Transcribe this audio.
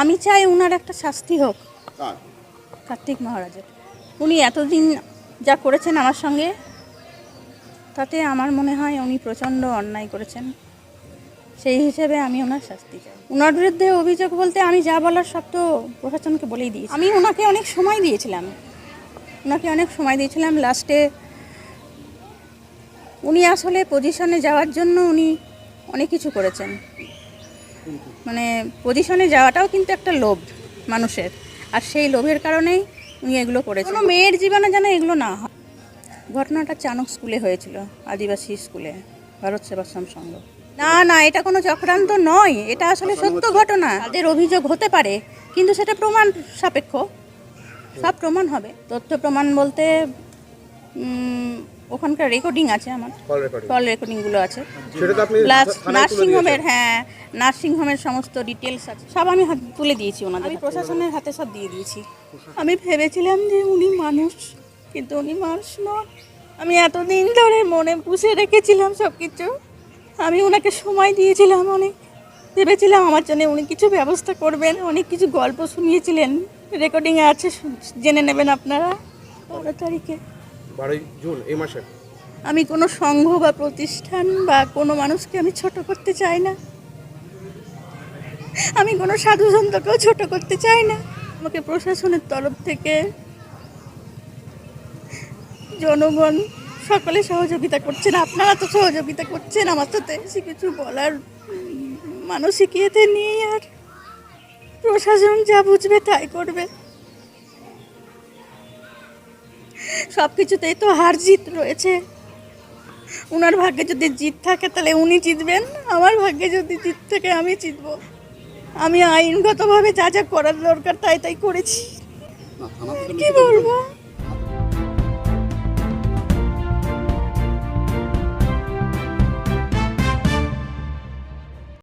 আমি চাই ওনার একটা শাস্তি হোক। কার্তিক মহারাজের। উনি এতদিন যা করেছেন আমার সঙ্গে তাতে আমার মনে হয় উনি প্রচণ্ড অন্যায় করেছেন। সেই হিসেবে আমি ওনার শাস্তি চাই। ওনার বিরুদ্ধে অভিযোগ বলতে আমি যা বলার সব তো প্রশাসনকে বলেই দিয়েছি। আমি ওনাকে অনেক সময় দিয়েছিলাম। ওনাকে অনেক সময় দিয়েছিলাম। লাস্টে উনি আসলে পজিশনে যাওয়ার জন্য উনি অনেক কিছু করেছেন। মানে পজিশনে যাওয়াটাও কিন্তু একটা লোভ মানুষের। আর সেই লোভের কারণেই উনি এগুলো করেছেন। কোনো মেয়ের জীবনে যেন এগুলো না হয়। ঘটনাটা চানক স্কুলে হয়েছিল আদিবাসী স্কুলে ভারত সেবাশ্রম সংঘ। না না এটা কোনো চক্রান্ত নয়। এটা আসলে সত্য ঘটনা। তাদের অভিযোগ হতে পারে কিন্তু সেটা প্রমাণ সাপেক্ষ। সব প্রমাণ হবে। তথ্য প্রমাণ বলতে ওখানকার রেকর্ডিং আছে আমার। কল রেকর্ডিং কল রেকর্ডিংগুলো আছে। প্লাস নার্সিংহোমের। হ্যাঁ নার্সিংহোমের সমস্ত ডিটেলস আছে সব আমি হাত তুলে দিয়েছি ওনাদের আমি প্রশাসনের হাতে সব দিয়ে দিয়েছি। আমি ভেবেছিলাম যে উনি মানুষ কিন্তু উনি মানুষ নন। আমি এতদিন ধরে মনে পুষে রেখেছিলাম সব কিছু আমি ওনাকে সময় দিয়েছিলাম অনেক। ভেবেছিলাম আমার জন্য উনি কিছু ব্যবস্থা করবেন অনেক কিছু গল্প শুনিয়েছিলেন। রেকর্ডিংয়ে আছে জেনে নেবেন আপনারা। বারো তারিখে। বারোই জুন এই মাসে? আমি কোনো সংঘ বা প্রতিষ্ঠান বা কোনো মানুষকে আমি ছোট করতে চাই না। আমি কোনো সাধু সন্তকেও ছোট করতে চাই না। আমাকে প্রশাসনের তরফ থেকে জনগণ সকলে সহযোগিতা করছেন আপনারা তো সহযোগিতা করছেন আমার সাথে সে কিছু বলার উম, মানসিক ইয়েতে নিয়ে আর প্রশাসন যা বুঝবে তাই করবে। সব কিছুতেই তো হার জিত রয়েছে। ওনার ভাগ্যে যদি জিত থাকে তাহলে উনি জিতবেন। আমার ভাগ্যে যদি জিত থাকে আমি জিতব। আমি আইনগতভাবে যা যা করার দরকার তাই তাই করেছি। কি বলব?